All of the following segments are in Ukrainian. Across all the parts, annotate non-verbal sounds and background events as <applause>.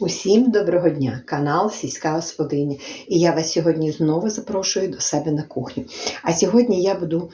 Усім доброго дня! Канал Сільська Господиня. І я вас сьогодні знову запрошую до себе на кухню. А сьогодні я буду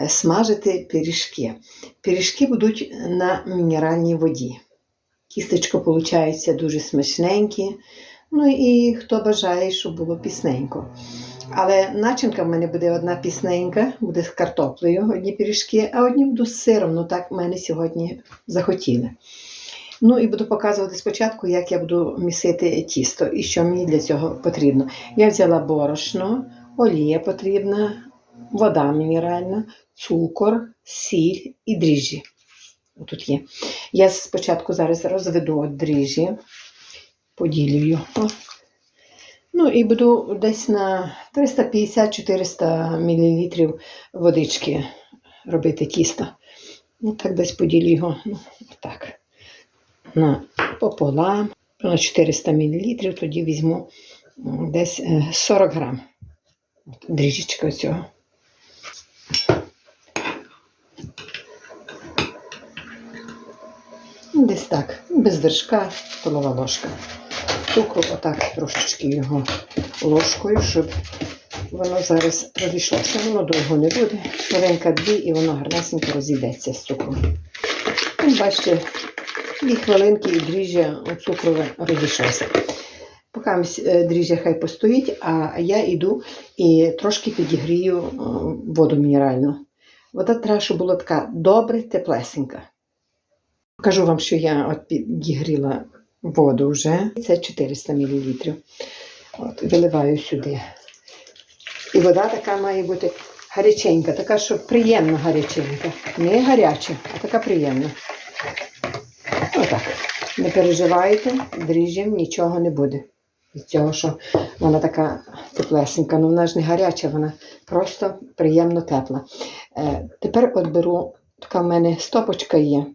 е, смажити пиріжки. Пиріжки будуть на мінеральній воді. Кістечко виходить дуже смачненьке. Ну і хто бажає, щоб було пісненько. Але начинка в мене буде одна пісненька, буде з картоплею одні пиріжки, а одні будуть з сиром. Ну так в мене сьогодні захотіли. Ну і буду показувати спочатку, як я буду місити тісто і що мені для цього потрібно. Я взяла борошно, олія потрібна, вода мінеральна, цукор, сіль і дріжджі. Тут є. Я спочатку зараз розведу дріжджі, поділю його. Ну і буду десь на 350-400 мл водички робити тісто. Ну, так десь поділю його. Ну, так на пополам, на 400 мл, тоді візьму десь е, 40 грам. Дріжечка цього. Десь так, без вершка, столова ложка. Цукру отак трошечки його ложкою, щоб воно зараз розійшлося. Воно довго не буде. Хвилинка дві і воно гарнесенько розійдеться з цукром. Бачите, Дві хвилинки і дріжджя цукрове розійшлося. Поки е, дріжджя хай постоїть, а я йду і трошки підігрію е, воду мінеральну. Вода треба, щоб була така добре, теплесенька. Покажу вам, що я от підігріла воду вже. Це 400 мл. От, виливаю сюди. І вода така має бути гаряченька, така, що приємно гаряченька. Не гаряча, а така приємна. Не переживайте, дріжджем нічого не буде. Від цього, що вона така теплесенька, ну вона ж не гаряча, вона просто приємно тепла. Е, тепер от беру, така в мене стопочка є.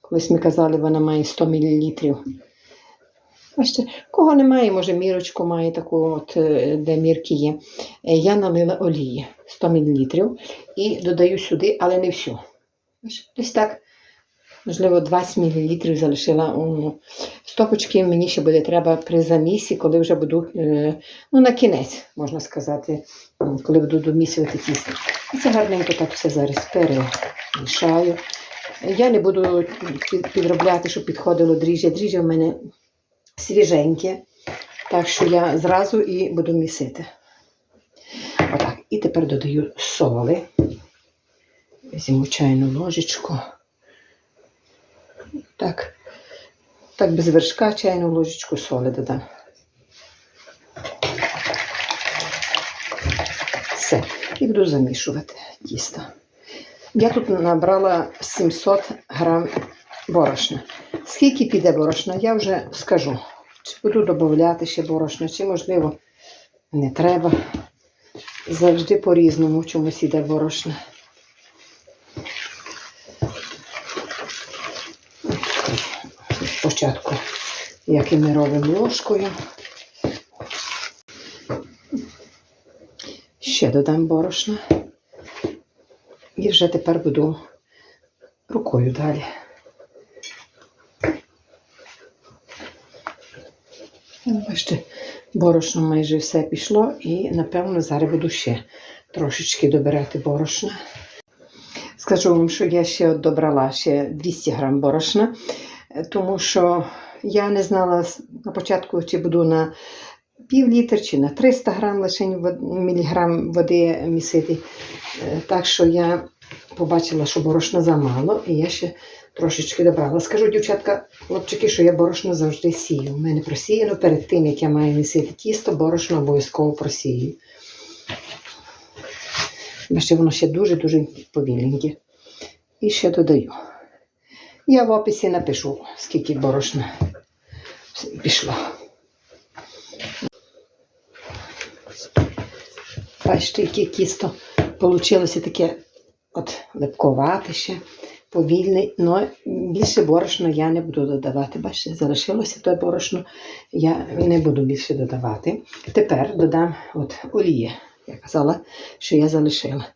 Колись ми казали, вона має 100 мл. Бачите, кого немає, може мірочку має таку, от, е, де мірки є. Е, Я налила олії 100 мл і додаю сюди, але не всю. Десь так можливо, 20 мл залишила у стопочки. Мені ще буде треба при замісі, коли вже буду, е, ну, на кінець, можна сказати, коли буду домісувати тісто. І це гарненько так все зараз перемішаю. Я не буду підробляти, щоб підходило дріжджя. Дріжджя в мене свіженьке, так що я зразу і буду місити. Отак. І тепер додаю соли. Візьму чайну ложечку. Так, так без вершка чайну ложечку соли додам. Все. І буду замішувати тісто. Я тут набрала 700 грам борошна. Скільки піде борошна, я вже скажу. Чи буду додати ще борошна, чи, можливо, не треба. Завжди по-різному чомусь іде борошна. Спочатку, як і ми робимо ложкою. Ще додам борошна. І вже тепер буду рукою далі. Ну, Бачите, борошно майже все пішло, і, напевно, зараз буду ще трошечки добирати борошна. Скажу вам, що я ще добрала ще 200 грам борошна, тому що я не знала на початку, чи буду на пів літр, чи на 300 грам лишень міліграм води місити. Е, Так що я побачила, що борошна замало, і я ще трошечки добрала. Скажу, дівчатка, хлопчики, що я борошно завжди сію. У мене просіяно перед тим, як я маю місити тісто, борошно обов'язково просію. Бачите, воно ще дуже-дуже повільненьке. І ще додаю. Я в описі напишу, скільки борошна пішло. Бачите, яке тісто вийшло таке от липковате ще, повільне, але більше борошна я не буду додавати. Бачите, залишилося те борошно, я не буду більше додавати. Тепер додам от олії. Я казала, що я залишила.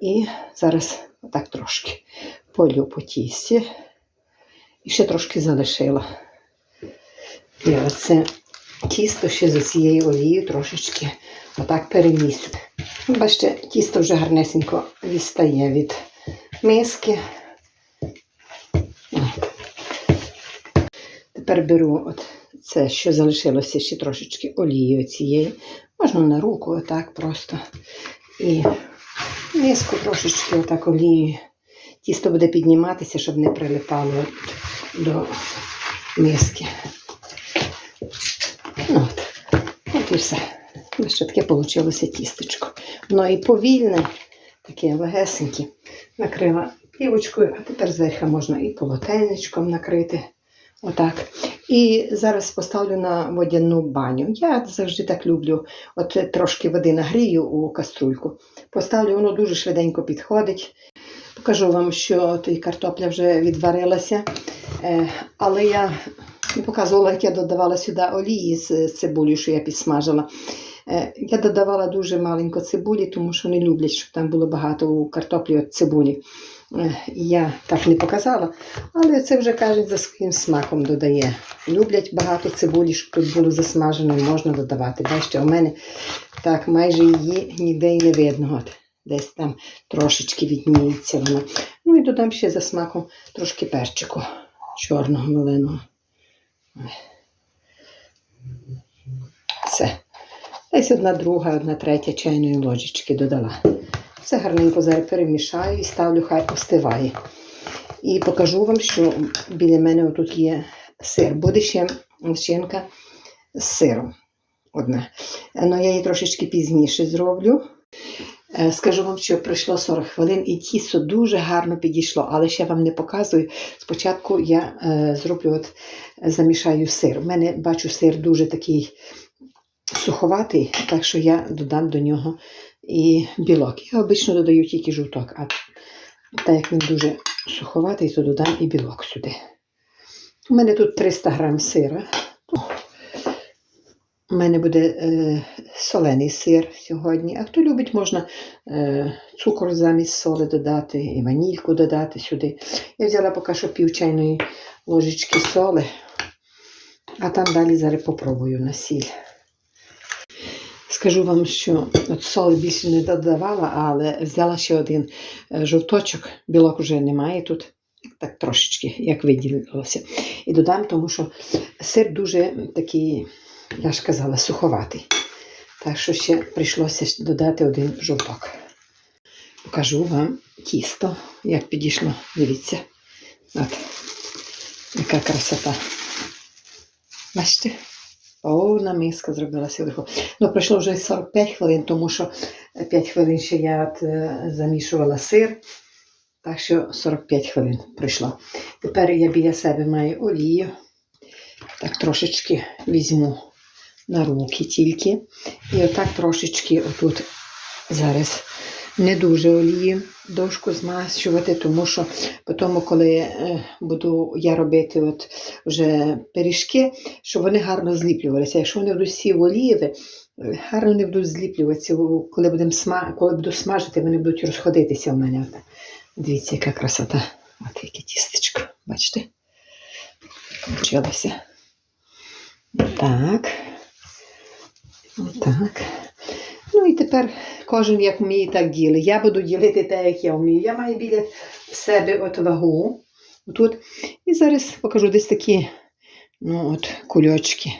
І зараз отак трошки полю по тісті. І ще трошки залишила. І оце тісто ще за цією олією трошечки отак перемісю. Бачите, тісто вже гарнесенько відстає від миски. Тепер беру от це, що залишилося ще трошечки олії цієї. Можна на руку, отак просто. І миску трошечки отак олії. Тісто буде підніматися, щоб не прилипало до миски. Ну, От, от і все. Ось що таке вийшло тістечко. Воно і повільне, таке легесеньке. Накрила плівочкою, а тепер зверху можна і полотенечком накрити. Отак. І зараз поставлю на водяну баню. Я завжди так люблю. От трошки води нагрію у каструльку. Поставлю, воно дуже швиденько підходить. Покажу вам, що той картопля вже відварилася. Е, але я не показувала, як я додавала сюди олії з цибулі, що я підсмажила. Е, Я додавала дуже маленько цибулі, тому що не люблять, щоб там було багато у картоплі от цибулі. Е, Я так не показала, але це вже кажуть за своїм смаком додає. Люблять багато цибулі, щоб тут було засмажено, можна додавати. Бачите, у мене так майже її ніде й не видно. От, десь там трошечки відніється вона. Ну і додам ще за смаком трошки перчику чорного меленого. Все. Десь одна друга, одна третя чайної ложечки додала. Все гарненько зараз перемішаю і ставлю, хай остиває. І покажу вам, що біля мене тут є сир. Буде ще шинка з сиром. Одна. Ну, я її трошечки пізніше зроблю. Е, Скажу вам, що пройшло 40 хвилин і тісто дуже гарно підійшло, але ще вам не показую. Спочатку я е, зроблю, от, замішаю сир. У мене бачу сир дуже такий суховатий, так що я додам до нього і білок. Я обично додаю тільки жовток, а так як він дуже суховатий, то додам і білок сюди. У мене тут 300 грам сира. У мене буде е, солений сир сьогодні. А хто любить, можна е, цукор замість соли додати і ванільку додати сюди. Я взяла поки що пів чайної ложечки соли, а там далі зараз попробую на сіль. Скажу вам, що от соли більше не додавала, але взяла ще один е, жовточок, білок вже немає тут. Так трошечки, як виділилося. І додам, тому що сир дуже такий, я ж казала, суховатий. Так що ще прийшлося додати один жовток. Покажу вам тісто, як підійшло. Дивіться. От, яка красота. Бачите? Повна миска зробилася вверху. Ну, пройшло вже 45 хвилин, тому що 5 хвилин ще я е, замішувала сир. Так що 45 хвилин пройшло. Тепер я біля себе маю олію. Так трошечки візьму на руки тільки. І отак трошечки отут зараз не дуже олії дошку змащувати, тому що потім, коли е, буду я робити от вже пиріжки, щоб вони гарно зліплювалися. Якщо вони будуть всі в олієві, е, гарно не будуть зліплюватися. Коли, будем сма... коли буду смажити, вони будуть розходитися в мене. Дивіться, яка красота. От яке тістечко. Бачите? Получилося. Так. Так. Ну і тепер кожен як вміє, так ділить. Я буду ділити те, як я вмію. Я маю біля себе от вагу. Тут. І зараз покажу десь такі ну, от, кульочки.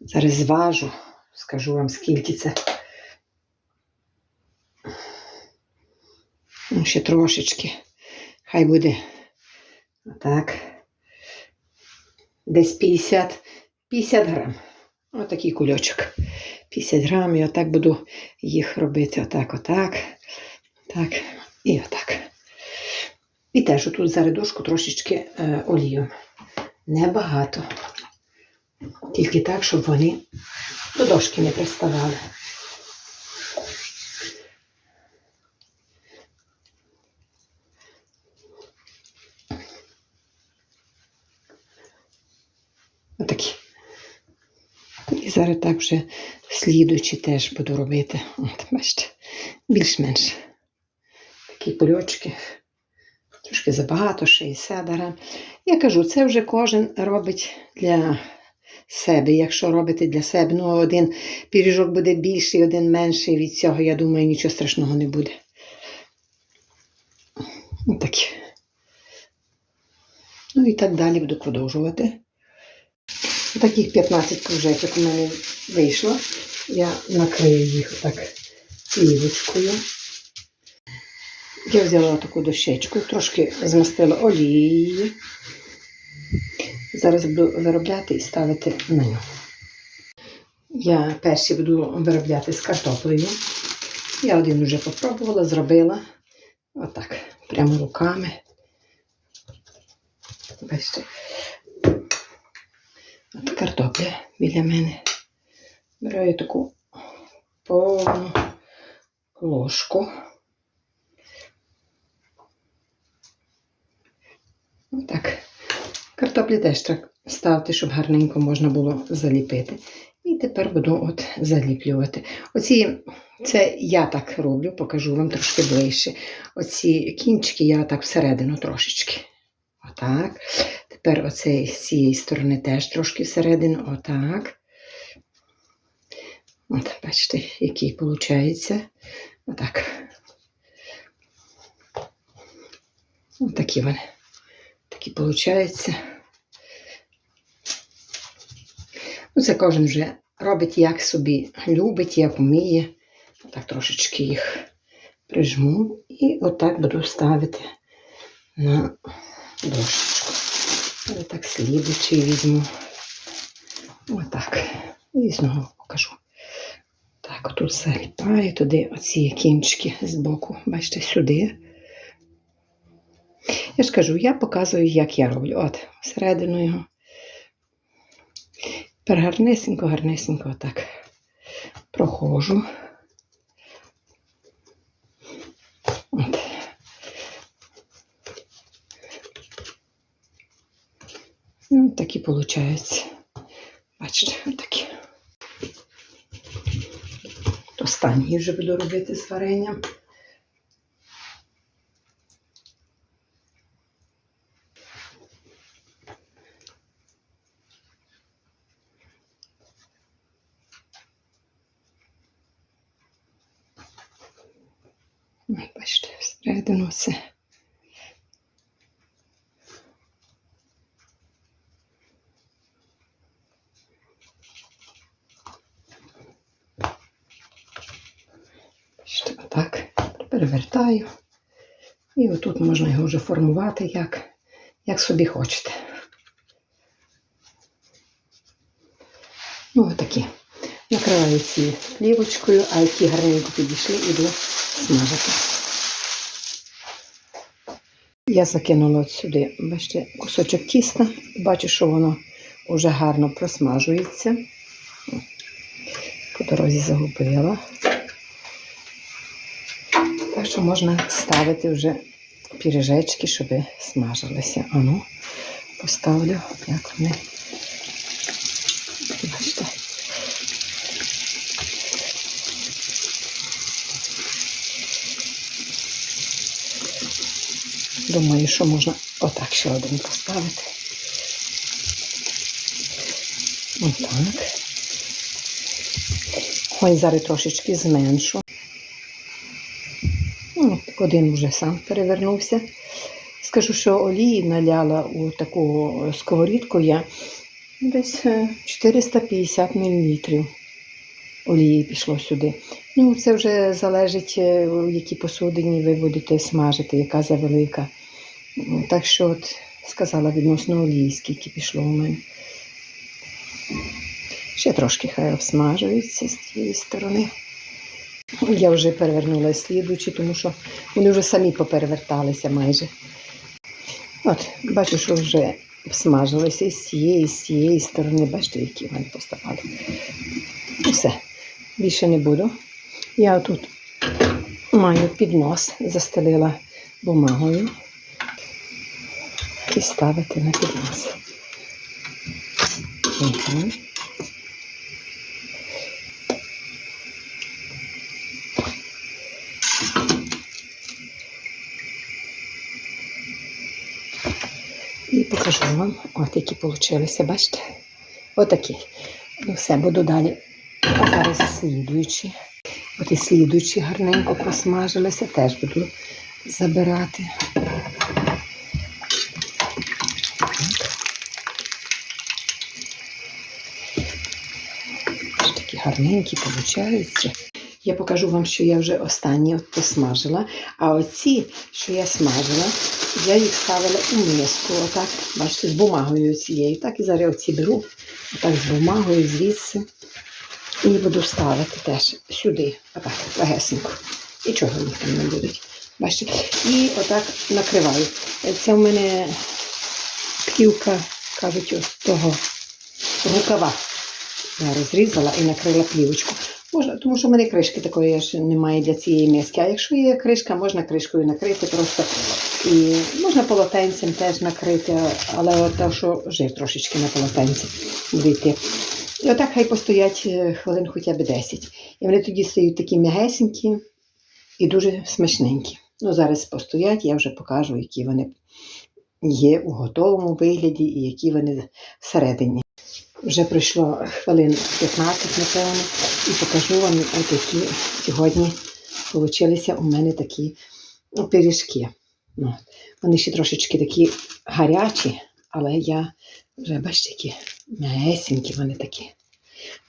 Зараз зважу, скажу вам, скільки це. Ну, ще трошечки. Хай буде отак. Десь 50, 50 грам. Отакий кульочок. 50 грам. І отак буду їх робити. Отак, отак. Так. І отак. І теж отут за рядочку трошечки е, олію. Небагато. Тільки так, щоб вони до дошки не приставали. Отакі. І зараз так вже слідуючи теж буду робити. От, бачите, більш-менш такі кульочки. Трошки забагато, 60 грам. Я кажу, це вже кожен робить для себе. Якщо робите для себе, ну один пиріжок буде більший, один менший. Від цього, я думаю, нічого страшного не буде. Так. Ну і так далі буду продовжувати. Таких 15 кружечок у мене вийшло. Я накрию їх так плівочкою. Я взяла таку дощечку, трошки змастила олією. Зараз буду виробляти і ставити на нього. Я перші буду виробляти з картоплею. Я один вже попробувала, зробила. Отак, прямо руками. Бачите. От картопля біля мене. Беру я таку повну ложку. Отак. Картоплі теж так ставити, щоб гарненько можна було заліпити. І тепер буду от заліплювати. Оці, це я так роблю, покажу вам трошки ближче. Оці кінчики я так всередину трошечки. Отак. Тепер оцей з цієї сторони теж трошки всередину. Отак. От, бачите, який виходить. Отак. Ось такі вони. Такі виходить. Ну, це кожен вже робить, як собі любить, як вміє. Так трошечки їх прижму і отак буду ставити на дошечку. Я так слідучий візьму. Отак. І знову покажу. Так, отут заліпаю туди оці кінчики з боку. Бачите, сюди. Я ж кажу, я показую, як я роблю. От, всередину його. Тепер гарнесенько, гарнесенько отак проходжу. От. Ну, такі виходить. Бачите, <laughs> такі. Останній вже буду робити з варенням. Бачите, всередину все. Бачите, отак. Перевертаю. І отут можна його вже формувати, як, як собі хочете. Ну, отакі. Накриваю ці плівочкою, а які гарненько підійшли, іду смажити. Я закинула от сюди, бачите, кусочок тіста. Бачу, що воно вже гарно просмажується. По дорозі загубила. Так що можна ставити вже піріжечки, щоб смажилися. Ану, поставлю, як вони. Бачите. Думаю, що можна отак ще один поставити. Отак. Ось зараз трошечки зменшу. Один вже сам перевернувся. Скажу, що олії наляла у таку сковорідку я десь е, 450 мл олії пішло сюди. Ну, це вже залежить, е, в якій посудині ви будете смажити, яка завелика. Ну, Так що, от, сказала відносно олії, скільки пішло у мене. Ще трошки хай обсмажується з тієї сторони. Я вже перевернула слідуючі, тому що вони вже самі попереверталися майже. От, бачу, що вже обсмажилися і з цієї, і з цієї сторони. Бачите, які вони поставали. Все. Більше не буду. Я тут маю піднос, застелила бумагою і ставити на піднос. Угу. Покажу вам, от які получилися, бачите? Отакий. Ну все, буду далі. А зараз слідуючі. От і слідуючі гарненько просмажилися, теж буду забирати. Такі гарненькі получаються. Я покажу вам, що я вже останні посмажила. А оці, що я смажила, я їх ставила у миску. Отак, бачите, з бумагою цією. Так і зараз оці беру, отак з бумагою звідси. І буду ставити теж сюди, отак, легесенько. І чого їх там не будуть. Бачите? І отак накриваю. Це в мене плівка, кажуть, ось того рукава. Я розрізала і накрила плівочку. Можна, тому що в мене кришки такої ж немає для цієї миски. А якщо є кришка, можна кришкою накрити просто. І можна полотенцем теж накрити, але от те, що жир трошечки на полотенці буде йти. І отак хай постоять е, хвилин хоча б 10. І вони тоді стають такі м'ягесенькі і дуже смачненькі. Ну, зараз постоять, я вже покажу, які вони є у готовому вигляді і які вони всередині. Вже пройшло хвилин 15, напевно, і покажу вам, які сьогодні получилися у мене такі пиріжки. Ну, вони ще трошечки такі гарячі, але я вже бачите, які м'ясенькі вони такі.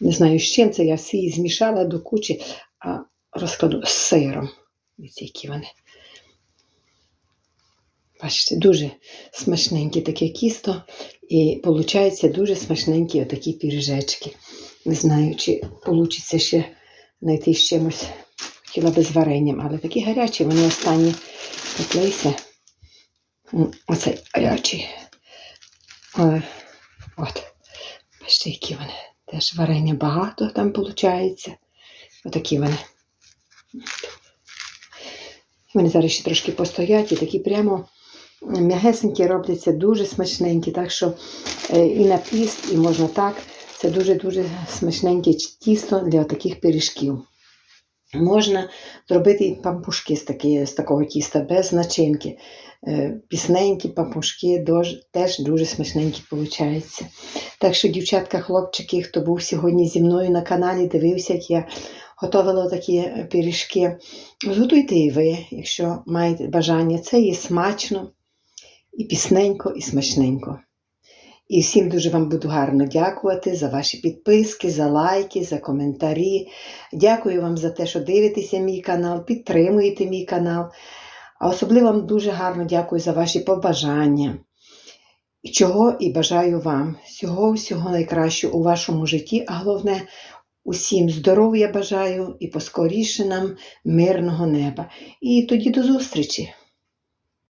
Не знаю, з чим це я всі змішала до кучі, а розкладу з сиром. Дивіться, які вони. Бачите, дуже смачненьке таке кісто. І виходить дуже смачненькі отакі піріжечки. Не знаю, чи вийде ще знайти з чимось. Хотіла би з варенням, але такі гарячі, вони останні пеклися. М, Оцей гарячий. От, бачите, які вони. Теж варення багато там виходить. Отакі вони. Вони зараз ще трошки постоять і такі прямо м'ягесенькі робляться, дуже смачненькі. Так що е, і на піст, і можна так. Це дуже-дуже смачненьке тісто для таких пиріжків. Можна зробити і пампушки з, такі, з такого тіста, без начинки. Е, Пісненькі пампушки теж дуже смачненькі виходять. Так що, дівчатка, хлопчики, хто був сьогодні зі мною на каналі, дивився, як я готувала такі е, пиріжки. Зготуйте і ви, якщо маєте бажання. Це є смачно, і пісненько, і смачненько. І всім дуже вам буду гарно дякувати за ваші підписки, за лайки, за коментарі. Дякую вам за те, що дивитеся мій канал, підтримуєте мій канал. А особливо вам дуже гарно дякую за ваші побажання. Чого і бажаю вам всього всього найкращого у вашому житті, а головне, усім здоров'я бажаю і поскоріше нам мирного неба. І тоді до зустрічі!